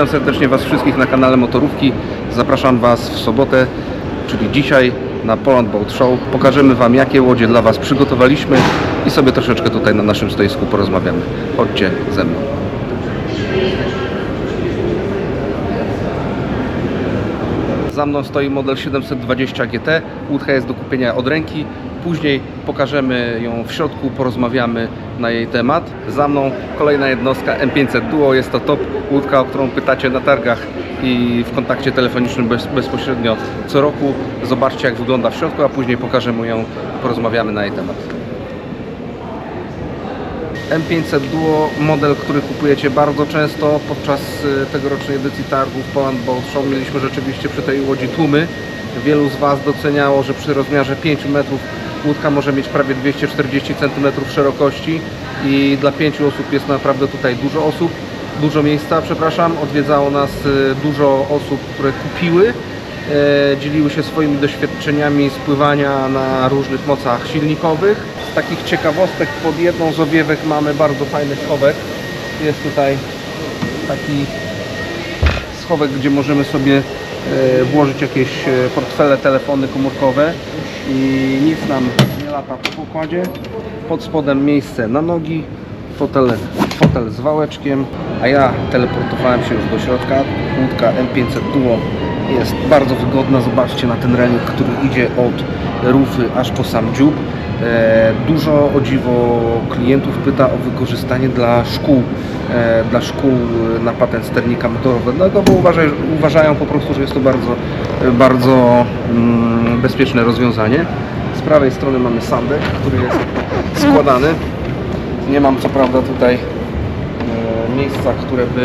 Witam serdecznie Was wszystkich na kanale Motorówki. Zapraszam Was w sobotę, czyli dzisiaj na Poland Boat Show. Pokażemy Wam jakie łodzie dla Was przygotowaliśmy i sobie troszeczkę tutaj na naszym stoisku porozmawiamy. Chodźcie ze mną. Za mną stoi model 720 GT. Łódka jest do kupienia od ręki. Później pokażemy ją w środku, porozmawiamy na jej temat. Za mną kolejna jednostka M500 Duo. Jest to top łódka, o którą pytacie na targach i w kontakcie telefonicznym bez, bezpośrednio co roku. Zobaczcie jak wygląda w środku, a później pokażemy ją, porozmawiamy na jej temat. M500 Duo, model, który kupujecie bardzo często podczas y, tegorocznej edycji targów Poland Boat Show. Mieliśmy rzeczywiście przy tej łodzi tłumy. Wielu z Was doceniało, że przy rozmiarze 5 metrów łódka może mieć prawie 240 cm szerokości i dla 5 osób jest naprawdę tutaj dużo osób, dużo miejsca, przepraszam. Odwiedzało nas y, dużo osób, które kupiły e, dzieliły się swoimi doświadczeniami spływania na różnych mocach silnikowych. Z takich ciekawostek pod jedną z owiewek mamy bardzo fajny schowek. Jest tutaj taki schowek, gdzie możemy sobie włożyć jakieś e, portfele, telefony komórkowe i nic nam nie lata po pokładzie. Pod spodem miejsce na nogi, fotel, fotel z wałeczkiem, a ja teleportowałem się już do środka. Łódka M500 Duo jest bardzo wygodna. Zobaczcie na ten relikt, który idzie od rufy aż po sam dziób. E, Dużo o dziwo klientów pyta o wykorzystanie dla szkół, e, dla szkół na patent sternika motorowego, bo uważaj, uważają po prostu, że jest to bardzo, bardzo mm, bezpieczne rozwiązanie. Z prawej strony mamy sandek, który jest składany. Nie mam co prawda tutaj e, miejsca, które by,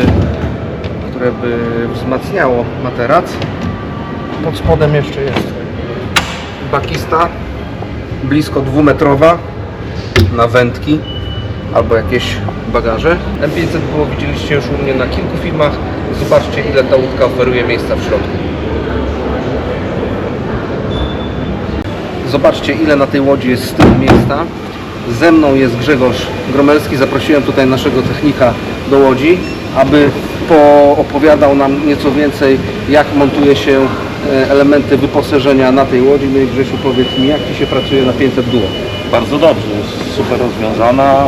które by wzmacniało materac. Pod spodem jeszcze jest bakista, blisko dwumetrowa na wędki albo jakieś bagaże. M500 było widzieliście już u mnie na kilku filmach. Zobaczcie ile ta łódka oferuje miejsca w środku. Zobaczcie ile na tej łodzi jest z tyłu miejsca. Ze mną jest Grzegorz Gromelski. Zaprosiłem tutaj naszego technika do łodzi, aby poopowiadał nam nieco więcej jak montuje się elementy wyposażenia na tej łodzi. No i Grzesiu powiedz mi jak Ci się pracuje na 500 Duo. Bardzo dobrze, jest super rozwiązana,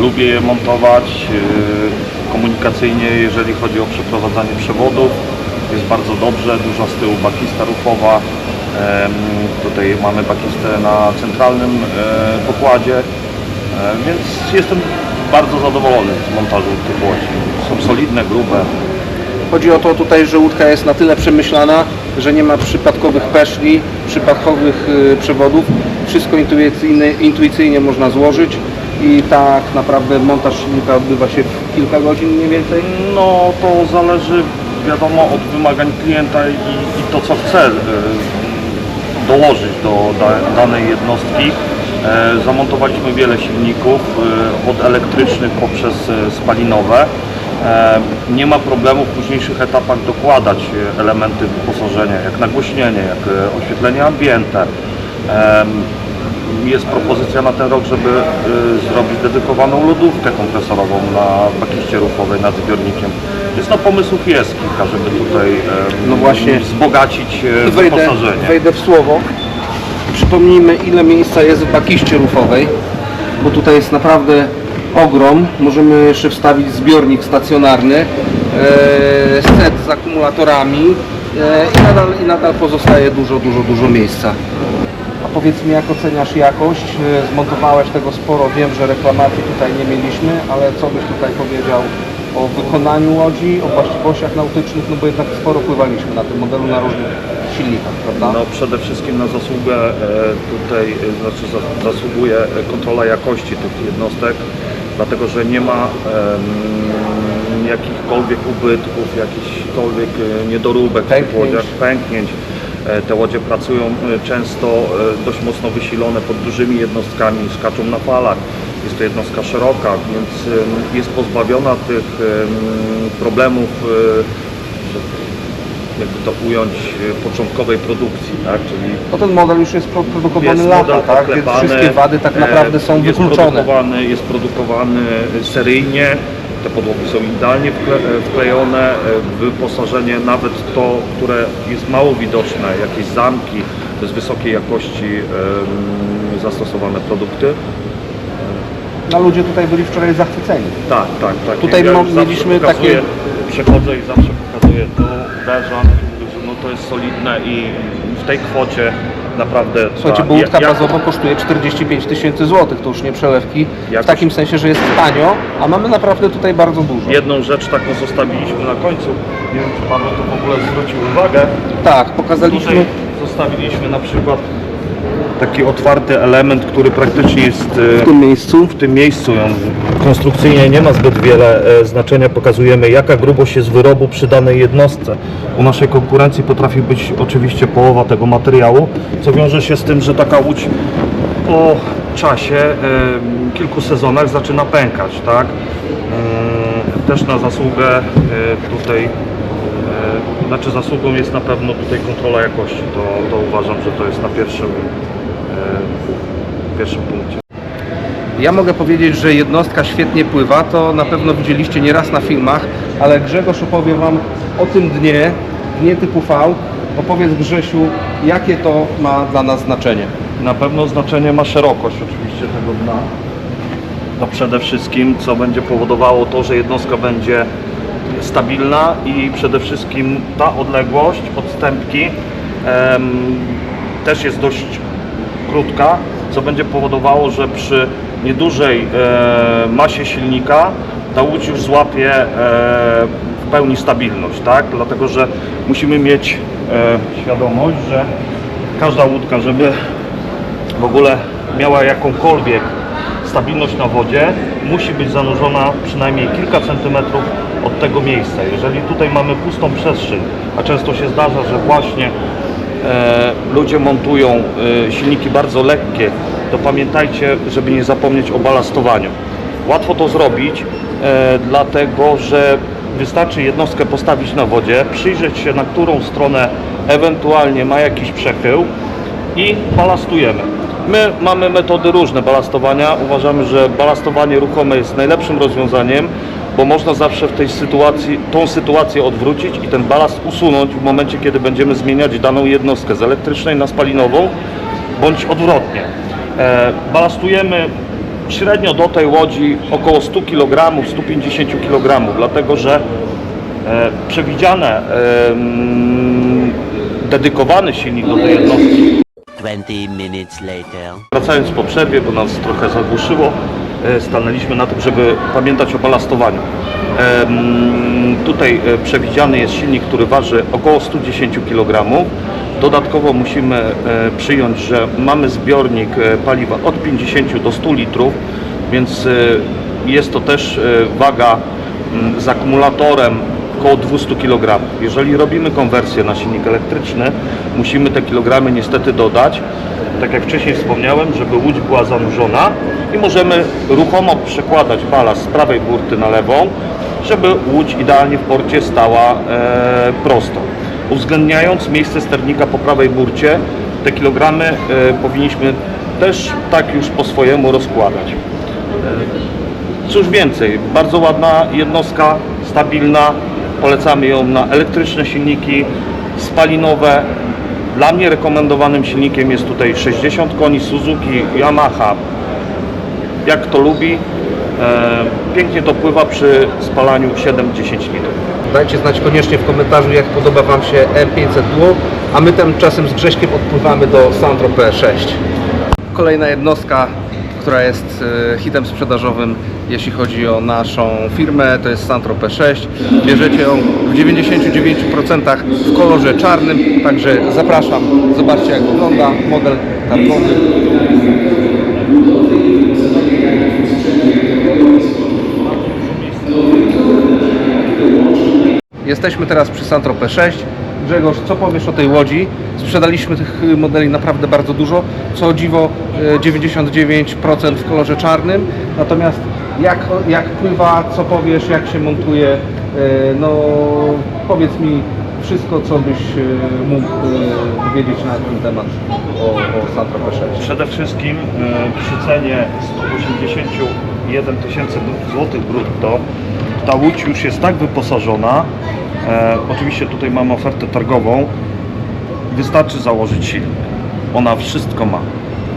lubię je montować y, komunikacyjnie, jeżeli chodzi o przeprowadzanie przewodów, jest bardzo dobrze, duża z tyłu bakista ruchowa, Em, tutaj mamy bakistę na centralnym e, pokładzie, E, więc jestem bardzo zadowolony z montażu tych łodzi. Są solidne, grube, Chodzi o to tutaj, że łódka jest na tyle przemyślana, że nie ma przypadkowych peszli, przypadkowych y, przewodów. Wszystko intuicyjnie, intuicyjnie można złożyć i tak naprawdę montaż silnika odbywa się w kilka godzin mniej więcej. No to zależy wiadomo od wymagań klienta i, i to co chce e, dołożyć do da, danej jednostki. E, Zamontowaliśmy wiele silników, e, od elektrycznych poprzez spalinowe. E, Nie ma problemu w późniejszych etapach dokładać e, elementy wyposażenia, jak nagłośnienie, jak e, oświetlenie ambiente. Jest propozycja na ten rok, żeby y, zrobić dedykowaną lodówkę kompresorową na bakiście ruchowej nad zbiornikiem. Więc no pomysłów jest kilka, żeby tutaj No właśnie. wzbogacić e, Wejdę, wyposażenie. wejdę w słowo. Przypomnijmy ile miejsca jest w bakiście rufowej, bo tutaj jest naprawdę ogrom. Możemy jeszcze wstawić zbiornik stacjonarny, e, set z akumulatorami e, i, nadal, i nadal pozostaje dużo, dużo, dużo miejsca. A powiedz mi, jak oceniasz jakość? E, Zmontowałeś tego sporo, wiem, że reklamacji tutaj nie mieliśmy, ale co byś tutaj powiedział o wykonaniu łodzi, o właściwościach nautycznych, no bo jednak sporo pływaliśmy na tym modelu na różnych silnikach, prawda? No przede wszystkim na zasługę tutaj, znaczy za- zasługuje kontrola jakości tych jednostek, dlatego że nie ma em, jakichkolwiek ubytków, jakichkolwiek e, niedoróbek w tych Pęknięć. łodziach, pęknięć. E, Te łodzie pracują e, często dość mocno wysilone pod dużymi jednostkami, skaczą na falach. Jest to jednostka szeroka, więc jest pozbawiona tych em, problemów że jakby to ująć, e, początkowej produkcji, tak? Czyli No ten model już jest pro- produkowany jest lata, model tak? Więc wszystkie wady tak e, naprawdę są jest wykluczone. Produkowany, jest produkowany seryjnie, te podłogi są idealnie wkle, wklejone, e, wyposażenie nawet to, które jest mało widoczne, jakieś zamki, to jest wysokiej jakości em, zastosowane produkty. No ludzie tutaj byli wczoraj zachwyceni. Tak, tak, tak. Tutaj już zawsze mieliśmy pokazuję, takie- Przechodzę i zawsze pokazuję tu, uderzam no to jest solidne i w tej kwocie naprawdę... Słuchajcie, bo łódka jak- bazowo kosztuje 45 tysięcy złotych, to już nie przelewki, w takim sensie, że jest tanio, a mamy naprawdę tutaj bardzo dużo. Jedną rzecz taką zostawiliśmy na końcu, nie wiem czy Paweł to w ogóle zwrócił uwagę, Tak, pokazaliśmy, tutaj zostawiliśmy na przykład taki otwarty element, który praktycznie jest e, w tym miejscu. w tym miejscu. On konstrukcyjnie nie ma zbyt wiele e, znaczenia. Pokazujemy jaka grubość jest wyrobu przy danej jednostce. U naszej konkurencji potrafi być oczywiście połowa tego materiału, co wiąże się z tym, że taka łódź po czasie, e, kilku sezonach zaczyna pękać, tak? Też na zasługę tutaj, znaczy zasługą jest na pewno tutaj kontrola jakości. To, to uważam, że to jest na pierwszym, e, pierwszym punkcie. Ja mogę powiedzieć, że jednostka świetnie pływa, to na pewno widzieliście nieraz na filmach, ale Grzegorz opowie Wam o tym dnie, dnie typu V. Opowiedz Grzesiu, jakie to ma dla nas znaczenie. Na pewno znaczenie ma szerokość oczywiście tego dna. To przede wszystkim, co będzie powodowało to, że jednostka będzie stabilna i przede wszystkim ta odległość od stępki em, też jest dość krótka, co będzie powodowało, że przy niedużej e, masie silnika ta łódź już złapie e, w pełni stabilność, tak? Dlatego, że musimy mieć e, świadomość, że każda łódka, żeby w ogóle miała jakąkolwiek stabilność na wodzie, musi być zanurzona przynajmniej kilka centymetrów od tego miejsca. Jeżeli tutaj mamy pustą przestrzeń, a często się zdarza, że właśnie ludzie montują e, silniki bardzo lekkie, to pamiętajcie, żeby nie zapomnieć o balastowaniu. Łatwo to zrobić, e, dlatego że wystarczy jednostkę postawić na wodzie, przyjrzeć się na którą stronę ewentualnie ma jakiś przechył i balastujemy. My mamy metody różne balastowania. Uważamy, że balastowanie ruchome jest najlepszym rozwiązaniem, bo można zawsze w tej sytuacji, tą sytuację odwrócić i ten balast usunąć w momencie, kiedy będziemy zmieniać daną jednostkę z elektrycznej na spalinową, bądź odwrotnie. E, balastujemy średnio do tej łodzi około 100 kg, 150 kg, dlatego że e, przewidziane, dedykowany silnik do tej jednostki 20 minutes later. Wracając po przerwie, bo nas trochę zagłuszyło, stanęliśmy na tym, żeby pamiętać o balastowaniu. Tutaj e, przewidziany jest silnik, który waży około 110 kg. Dodatkowo musimy e, przyjąć, że mamy zbiornik e, paliwa od 50 do 100 litrów, więc e, jest to też e, waga z akumulatorem około 200 kg. Jeżeli robimy konwersję na silnik elektryczny, musimy te kilogramy niestety dodać. Tak jak wcześniej wspomniałem, żeby łódź była zanurzona i możemy ruchomo przekładać balast z prawej burty na lewą, żeby łódź idealnie w porcie stała e, prosto. Uwzględniając miejsce sternika po prawej burcie, te kilogramy e, powinniśmy też tak już po swojemu rozkładać. Cóż więcej, bardzo ładna jednostka, stabilna. Polecamy ją na elektryczne silniki, spalinowe. Dla mnie rekomendowanym silnikiem jest tutaj 60 koni Suzuki, Yamaha. Jak kto lubi. E, pięknie to pływa przy spalaniu 7-10 litrów. Dajcie znać koniecznie w komentarzu, jak podoba Wam się M500 Duo, a my tymczasem z Grześkiem odpływamy do Saint-Tropez 6. Kolejna jednostka, która jest e, hitem sprzedażowym, jeśli chodzi o naszą firmę, to jest Saint-Tropez 6. Bierzecie ją w 99% w kolorze czarnym, także zapraszam, zobaczcie jak wygląda model targowy. Jesteśmy teraz przy Saint-Tropez 6. Grzegorz, co powiesz o tej łodzi? Sprzedaliśmy tych modeli naprawdę bardzo dużo. Co dziwo y, 99% w kolorze czarnym. Natomiast jak, jak pływa, co powiesz, jak się montuje? Y, No powiedz mi wszystko, co byś e, mógł e, wiedzieć na ten temat o, o Santro P6. Przede wszystkim e, przy cenie 181 tysięcy złotych brutto ta łódź już jest tak wyposażona. E, oczywiście tutaj mamy ofertę targową. Wystarczy założyć silnik. Ona wszystko ma.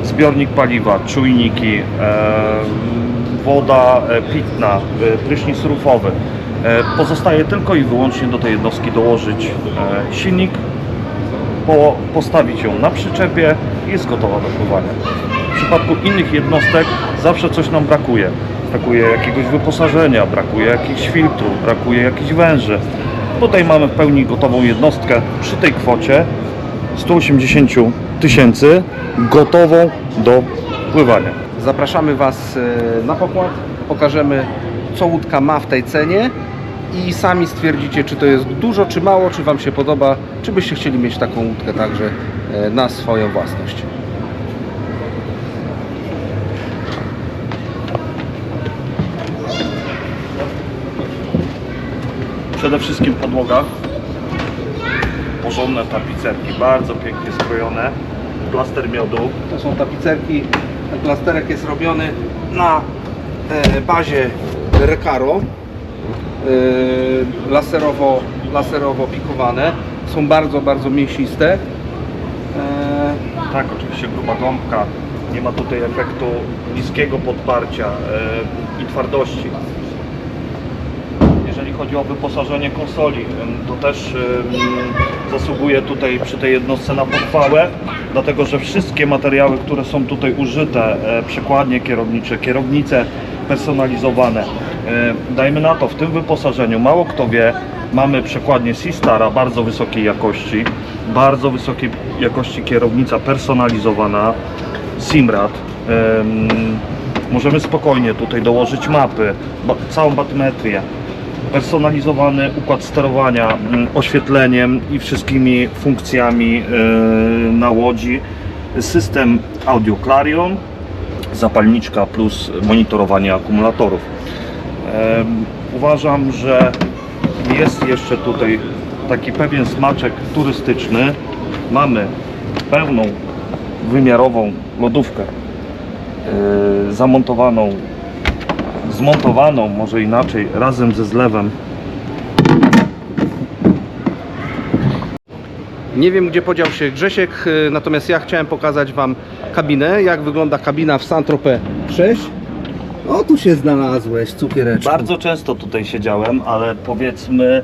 Zbiornik paliwa, czujniki, e, woda e, pitna, e, prysznic rufowy. E, pozostaje tylko i wyłącznie do tej jednostki dołożyć silnik, po, postawić ją na przyczepie i jest gotowa do pływania. W przypadku innych jednostek zawsze coś nam brakuje. Brakuje jakiegoś wyposażenia, brakuje jakichś filtrów, brakuje jakichś węży. Tutaj mamy w pełni gotową jednostkę przy tej kwocie 180 tysięcy gotową do pływania. Zapraszamy Was e, na pokład, pokażemy co łódka ma w tej cenie i sami stwierdzicie, czy to jest dużo, czy mało, czy Wam się podoba, czy byście chcieli mieć taką łódkę także e, na swoją własność. Przede wszystkim podłoga. Porządne tapicerki, bardzo pięknie skrojone. Plaster miodu. To są tapicerki. Ten plasterek jest robiony na e, bazie Recaro. E, laserowo, laserowo pikowane. Są bardzo, bardzo mięsiste. E, Tak, oczywiście gruba gąbka. Nie ma tutaj efektu niskiego podparcia i twardości. Jeżeli chodzi o wyposażenie konsoli, to też zasługuje tutaj przy tej jednostce na pochwałę, dlatego że wszystkie materiały, które są tutaj użyte, e, przekładnie kierownicze, kierownice personalizowane, e, dajmy na to, w tym wyposażeniu, mało kto wie, mamy przekładnię Sistara bardzo wysokiej jakości, bardzo wysokiej jakości kierownica personalizowana, Simrad. Em, możemy spokojnie tutaj dołożyć mapy, całą batymetrię personalizowany układ sterowania, mm, oświetleniem i wszystkimi funkcjami yy, na łodzi. System Audio Clarion, zapalniczka plus monitorowanie akumulatorów. Uważam, że jest jeszcze tutaj taki pewien smaczek turystyczny. Mamy pełną wymiarową lodówkę yy, zamontowaną zmontowaną, może inaczej, razem ze zlewem. Nie wiem gdzie podział się Grzesiek, y, natomiast ja chciałem pokazać Wam kabinę, jak wygląda kabina w Saint-Tropez 6. O, tu się znalazłeś, cukiereczku. Bardzo często tutaj siedziałem, ale powiedzmy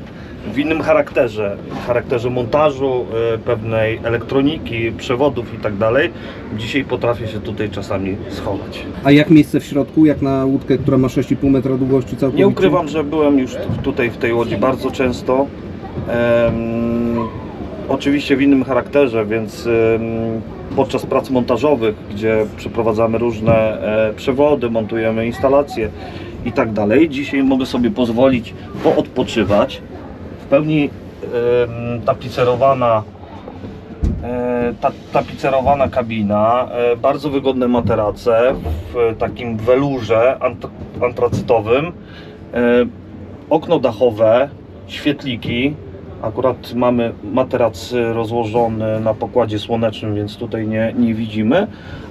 w innym charakterze, charakterze montażu, y, pewnej elektroniki, przewodów i tak dalej. Dzisiaj potrafię się tutaj czasami schować. A jak miejsce w środku, jak na łódkę, która ma 6,5 metra długości całkowicie? Nie ukrywam, że byłem już tu- tutaj w tej łodzi bardzo często. Em, oczywiście w innym charakterze, więc podczas prac montażowych, gdzie przeprowadzamy różne e, przewody, montujemy instalacje i tak dalej. Dzisiaj mogę sobie pozwolić poodpoczywać. W pełni tapicerowana E, ta, tapicerowana kabina, e, bardzo wygodne materace w takim welurze ant, antracytowym, e, okno dachowe, świetliki. Akurat mamy materac rozłożony na pokładzie słonecznym, więc tutaj nie, nie widzimy,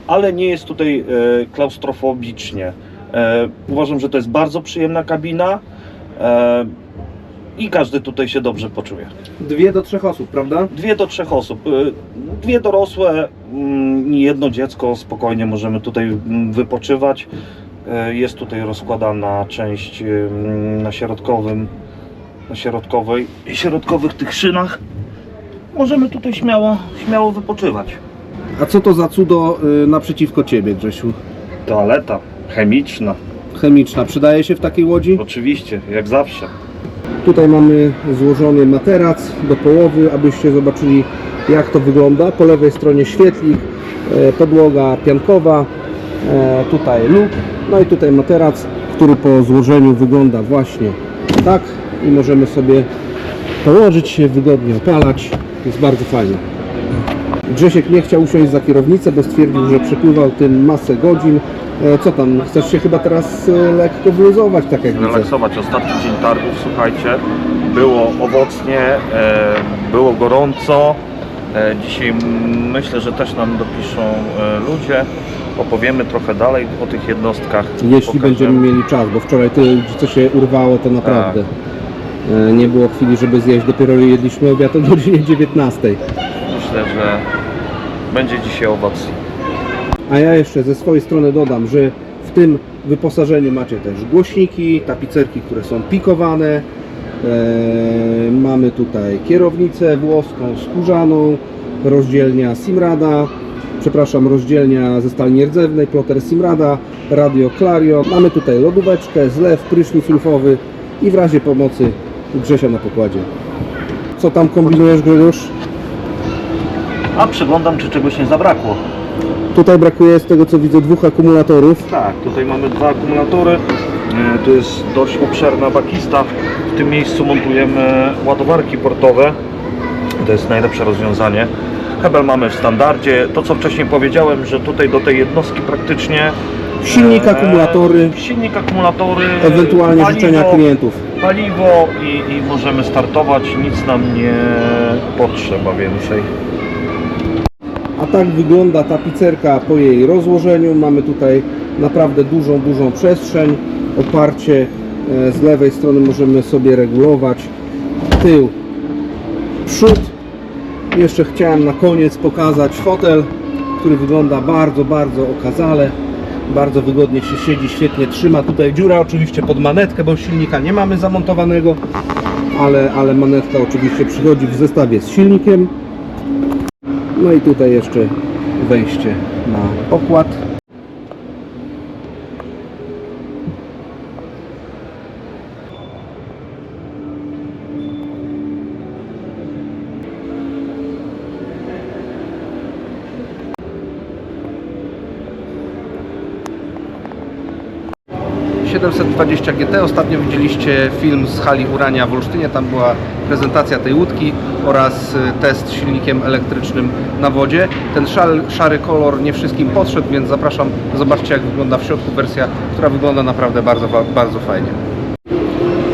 ale nie jest tutaj klaustrofobicznie. Uważam, że to jest bardzo przyjemna kabina i każdy tutaj się dobrze poczuje. Dwie do trzech osób, prawda? Dwie do trzech osób. Y, Dwie dorosłe mm, i jedno dziecko spokojnie możemy tutaj mm, wypoczywać. Y, Jest tutaj rozkładana część mm, na środkowym, na środkowej środkowych tych szynach. Możemy tutaj śmiało, śmiało wypoczywać. A co to za cudo y, naprzeciwko Ciebie, Grzesiu? Toaleta chemiczna, Chemiczna. Przydaje się w takiej łodzi? oczywiście, jak zawsze. Tutaj mamy złożony materac do połowy, abyście zobaczyli jak to wygląda. Po lewej stronie świetlik, e, podłoga piankowa, e, tutaj luk, no i tutaj materac, który po złożeniu wygląda właśnie tak i możemy sobie położyć się, wygodnie opalać. Jest bardzo fajnie. Grzesiek nie chciał usiąść za kierownicę, bo stwierdził, że przepływał tym masę godzin. E, Co tam, chcesz się chyba teraz e, lekko wyluzować, tak jak widzę. relaksować. Ostatni dzień targów, słuchajcie, było owocnie, e, było gorąco. E, Dzisiaj m- myślę, że też nam dopiszą e, ludzie. Opowiemy trochę dalej o tych jednostkach. Jeśli Pokażemy. będziemy mieli czas, bo wczoraj tyle ludzi, co się urwało, to naprawdę e, nie było chwili, żeby zjeść. Dopiero jedliśmy obiad o godzinie 19. Myślę, że będzie dzisiaj owoc. A ja jeszcze ze swojej strony dodam, że w tym wyposażeniu macie też głośniki, tapicerki, które są pikowane. E, mamy tutaj kierownicę włoską, skórzaną, rozdzielnia Simrada, przepraszam, rozdzielnia ze stali nierdzewnej, ploter Simrada, radio Clario. Mamy tutaj lodóweczkę, zlew, prysznic rufowy i w razie pomocy Grzesia na pokładzie. Co tam kombinujesz, Grzegorz? A przyglądam, czy czegoś nie zabrakło. Tutaj brakuje z tego co widzę dwóch akumulatorów. Tak, tutaj mamy dwa akumulatory. E, To jest dość obszerna bakista. W tym miejscu montujemy ładowarki portowe. To jest najlepsze rozwiązanie. Hebel mamy w standardzie. To co wcześniej powiedziałem, że tutaj do tej jednostki praktycznie Silnik, e, akumulatory, silnik, akumulatory, ewentualnie paliwo, życzenia klientów. Paliwo i, i możemy startować. Nic nam nie potrzeba więcej. A tak wygląda tapicerka po jej rozłożeniu. Mamy tutaj naprawdę dużą, dużą przestrzeń. Oparcie e, z lewej strony możemy sobie regulować. Tył, przód. Jeszcze chciałem na koniec pokazać fotel, który wygląda bardzo, bardzo okazale. Bardzo wygodnie się siedzi, świetnie trzyma. Tutaj dziura oczywiście pod manetkę, bo silnika nie mamy zamontowanego, ale, ale manetka oczywiście przychodzi w zestawie z silnikiem. No i tutaj jeszcze wejście na pokład. ...720 GT. Ostatnio widzieliście film z hali Urania w Olsztynie. Tam była prezentacja tej łódki oraz y, test silnikiem elektrycznym na wodzie. Ten szary, szary kolor nie wszystkim podszedł, więc zapraszam, zobaczcie jak wygląda w środku wersja, która wygląda naprawdę bardzo, bardzo fajnie.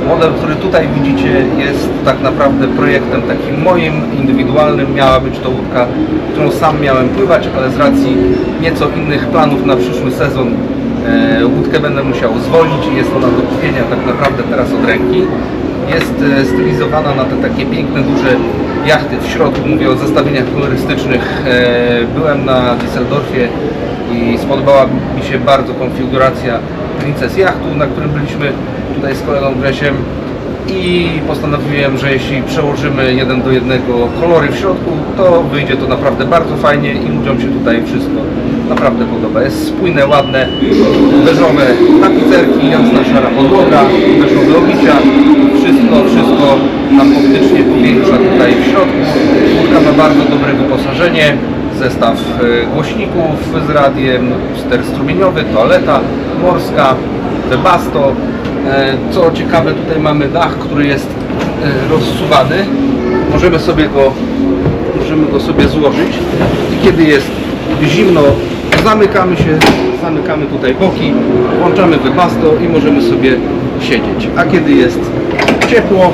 Model, który tutaj widzicie jest tak naprawdę projektem takim moim, indywidualnym. Miała być to łódka, którą sam miałem pływać, ale z racji nieco innych planów na przyszły sezon łódkę będę musiał zwolnić i jest ona do kupienia tak naprawdę teraz od ręki. Jest e, stylizowana na te takie piękne, duże jachty w środku. Mówię o zestawieniach kolorystycznych. E, byłem na Düsseldorfie i spodobała mi się bardzo konfiguracja Princess Jachtu, na którym byliśmy tutaj z kolegą Gresiem i postanowiłem, że jeśli przełożymy jeden do jednego kolory w środku, to wyjdzie to naprawdę bardzo fajnie i ludziom się tutaj wszystko naprawdę podoba. Jest spójne, ładne, beżowe tapicerki, jasna szara podłoga, beżowe obicia, wszystko, wszystko nam optycznie powiększa tutaj w środku. Łódka ma bardzo dobre wyposażenie, zestaw e, głośników z radiem, ster strumieniowy, toaleta morska, webasto. E, Co ciekawe, tutaj mamy dach, który jest e, rozsuwany. Możemy sobie go, możemy go sobie złożyć i kiedy jest zimno, zamykamy się, zamykamy tutaj boki, włączamy webasto i możemy sobie siedzieć. A kiedy jest ciepło,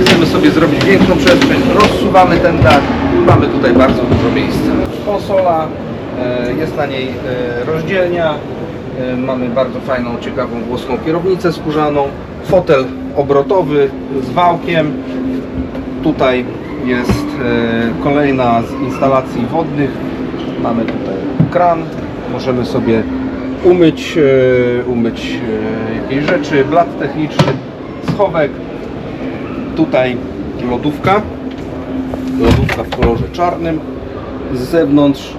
chcemy sobie zrobić większą przestrzeń, rozsuwamy ten dach, mamy tutaj bardzo dużo miejsca. Konsola, e, jest na niej rozdzielnia, mamy bardzo fajną, ciekawą włoską kierownicę skórzaną, fotel obrotowy z wałkiem, tutaj jest e, kolejna z instalacji wodnych, mamy tutaj kran, możemy sobie umyć, e, umyć e, jakieś rzeczy, blat techniczny, schowek, tutaj lodówka, lodówka w kolorze czarnym, z zewnątrz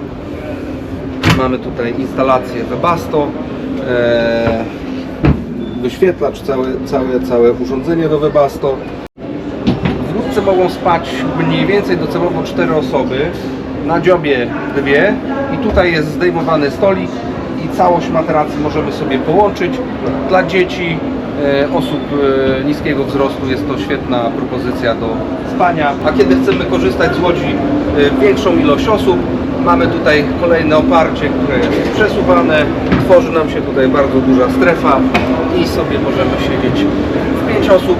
mamy tutaj instalację Webasto, e, wyświetlacz, całe, całe, całe urządzenie do Webasto. W łódce mogą spać mniej więcej docelowo 4 osoby, na dziobie dwie i tutaj jest zdejmowany stolik i całość materacy możemy sobie połączyć. Dla dzieci, e, osób e, niskiego wzrostu jest to świetna propozycja do spania. A kiedy chcemy korzystać z łodzi większą ilość osób, Mamy tutaj kolejne oparcie, które jest przesuwane. Tworzy nam się tutaj bardzo duża strefa i sobie możemy siedzieć w 5 osób.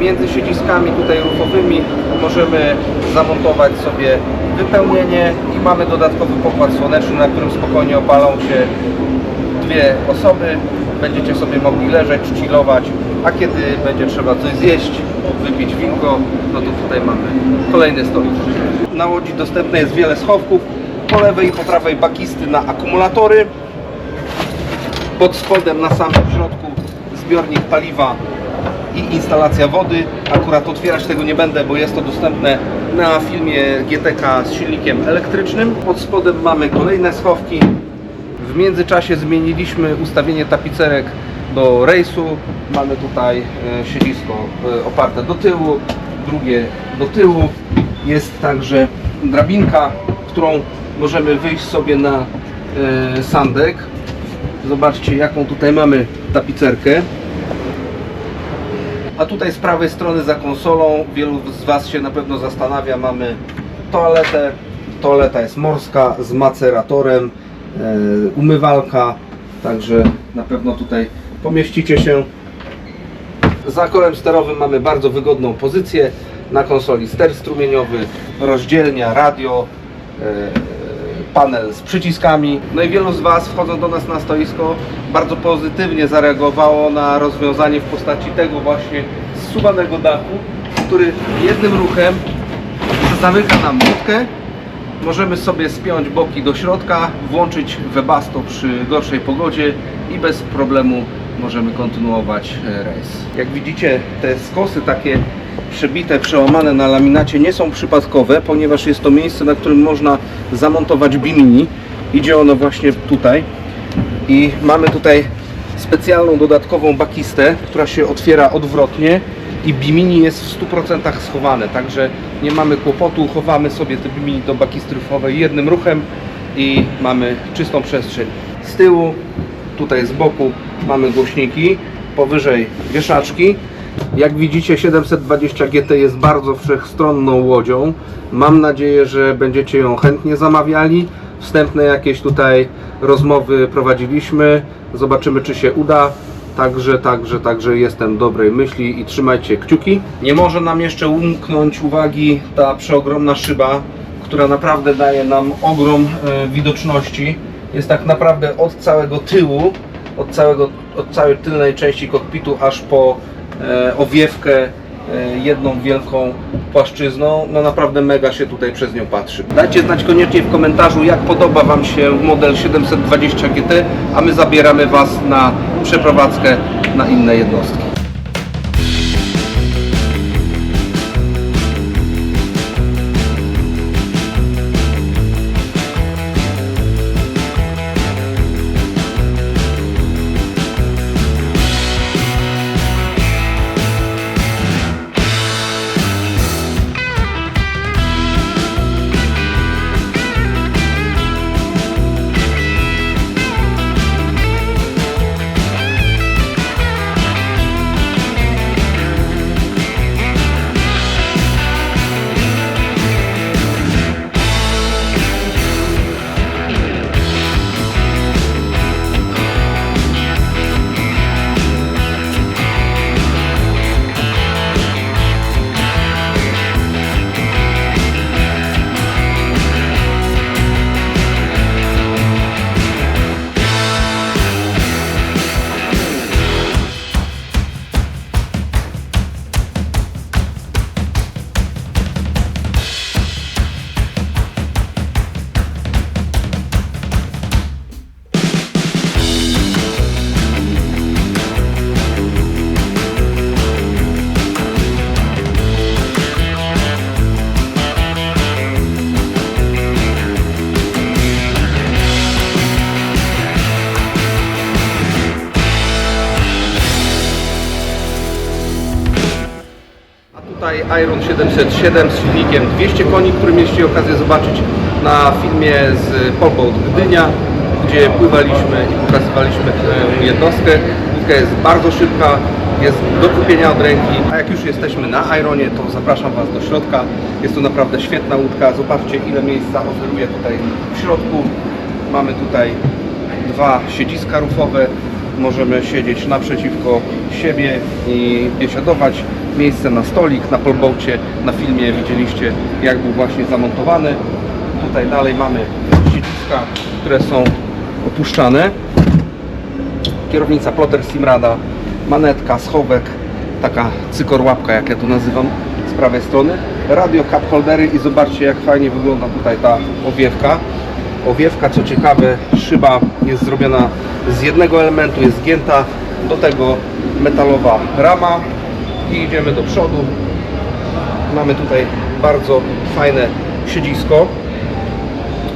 Między siedziskami tutaj rufowymi możemy zamontować sobie wypełnienie i mamy dodatkowy pokład słoneczny, na którym spokojnie opalą się dwie osoby. Będziecie sobie mogli leżeć, chillować, a kiedy będzie trzeba coś zjeść, wypić winko, no to tutaj mamy kolejny stolik. Na łodzi dostępne jest wiele schowków, po lewej i po prawej bakisty na akumulatory, pod spodem na samym środku zbiornik paliwa i instalacja wody. Akurat otwierać tego nie będę, bo jest to dostępne na filmie GTK z silnikiem elektrycznym. Pod spodem mamy kolejne schowki. W międzyczasie zmieniliśmy ustawienie tapicerek do rejsu. Mamy tutaj e, siedzisko e, oparte do tyłu, drugie do tyłu. Jest także drabinka, którą możemy wyjść sobie na e, sandek. Zobaczcie jaką tutaj mamy tapicerkę. A tutaj z prawej strony za konsolą, wielu z Was się na pewno zastanawia, mamy toaletę. Toaleta jest morska z maceratorem, umywalka, także na pewno tutaj pomieścicie się. Za kołem sterowym mamy bardzo wygodną pozycję. Na konsoli ster strumieniowy, rozdzielnia, radio, e, panel z przyciskami. No i wielu z Was wchodząc do nas na stoisko bardzo pozytywnie zareagowało na rozwiązanie w postaci tego właśnie zsuwanego dachu, który jednym ruchem zamyka nam łódkę. Możemy sobie spiąć boki do środka, włączyć webasto przy gorszej pogodzie i bez problemu możemy kontynuować e, rejs. Jak widzicie, te skosy takie przebite, przełamane na laminacie nie są przypadkowe, ponieważ jest to miejsce, na którym można zamontować bimini. Idzie ono właśnie tutaj i mamy tutaj specjalną dodatkową bakistę, która się otwiera odwrotnie i bimini jest w 100% schowane, także nie mamy kłopotu, chowamy sobie te bimini do bakisty rufowej jednym ruchem i mamy czystą przestrzeń. Z tyłu, tutaj z boku mamy głośniki, powyżej wieszaczki. Jak widzicie 720 GT jest bardzo wszechstronną łodzią. Mam nadzieję, że będziecie ją chętnie zamawiali. Wstępne jakieś tutaj rozmowy prowadziliśmy. Zobaczymy czy się uda. Także, także, także jestem dobrej myśli i trzymajcie kciuki. Nie może nam jeszcze umknąć uwagi ta przeogromna szyba, która naprawdę daje nam ogrom e, widoczności. Jest tak naprawdę od całego tyłu, od, całego, od całej tylnej części kokpitu aż po e, owiewkę e, jedną wielką płaszczyzną. No naprawdę mega się tutaj przez nią patrzy. Dajcie znać koniecznie w komentarzu, jak podoba Wam się model 720 GT, a my zabieramy Was na przeprowadzkę na inne jednostki. Iron 707 z silnikiem 200 koni, który mieliście okazję zobaczyć na filmie z Polboat Gdynia, gdzie pływaliśmy i pokazywaliśmy tę jednostkę. Łódka jest bardzo szybka, jest do kupienia od ręki. A jak już jesteśmy na Ironie, to zapraszam Was do środka. Jest to naprawdę świetna łódka. Zobaczcie ile miejsca oferuje tutaj w środku. Mamy tutaj dwa siedziska rufowe. Możemy siedzieć naprzeciwko siebie i biesiadować. Miejsce na stolik, na polbocie, na filmie widzieliście jak był właśnie zamontowany. Tutaj dalej mamy siedziska, które są opuszczane. Kierownica ploter Simrada, manetka, schowek, taka cykorłapka jak ja tu nazywam z prawej strony. Radio cup holdery i zobaczcie jak fajnie wygląda tutaj ta owiewka. Owiewka, co ciekawe, szyba jest zrobiona z jednego elementu, jest zgięta, do tego metalowa rama i idziemy do przodu. Mamy tutaj bardzo fajne siedzisko.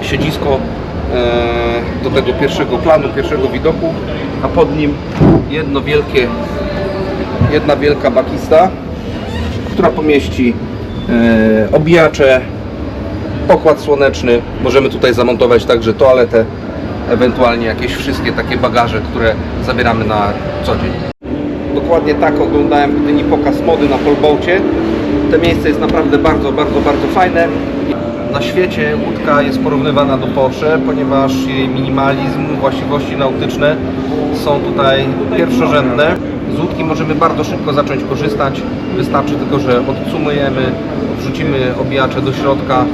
Siedzisko e, do tego pierwszego planu, pierwszego widoku, a pod nim jedno wielkie, jedna wielka bakista, która pomieści e, obijacze, pokład słoneczny. Możemy tutaj zamontować także toaletę, ewentualnie jakieś wszystkie takie bagaże, które zabieramy na co dzień. Dokładnie tak oglądałem w Gdyni pokaz mody na polbocie. To miejsce jest naprawdę bardzo, bardzo, bardzo fajne. Na świecie łódka jest porównywana do Porsche, ponieważ jej minimalizm, właściwości nautyczne są tutaj pierwszorzędne. Z łódki możemy bardzo szybko zacząć korzystać. Wystarczy tylko, że odsumujemy, wrzucimy obijacze do środka,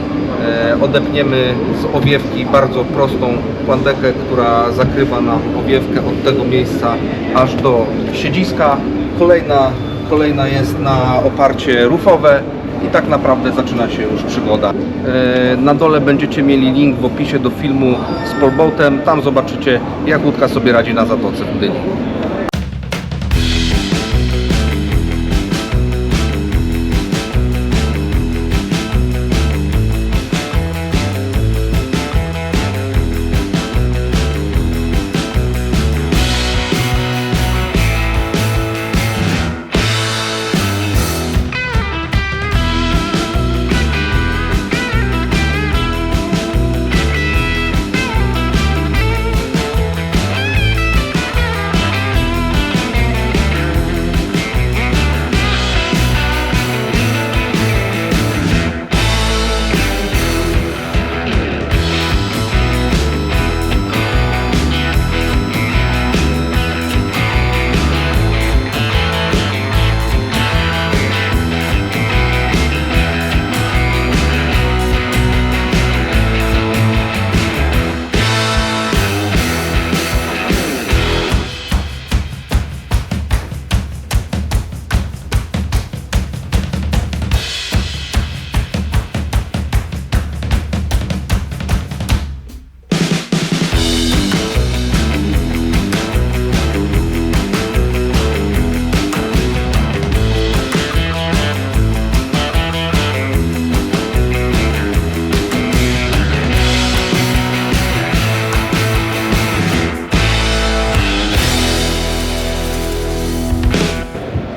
odepniemy z owiewki bardzo prostą plandekę, która zakrywa nam owiewkę od tego miejsca aż do siedziska. Kolejna, kolejna jest na oparcie rufowe i tak naprawdę zaczyna się już przygoda. E, Na dole będziecie mieli link w opisie do filmu z polboatem. Tam zobaczycie jak łódka sobie radzi na zatoce w Gdyni.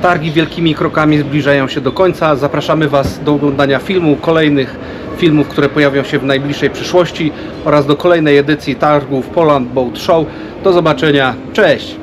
Targi wielkimi krokami zbliżają się do końca. Zapraszamy Was do oglądania filmu, kolejnych filmów, które pojawią się w najbliższej przyszłości oraz do kolejnej edycji targów Poland Boat Show. Do zobaczenia. Cześć!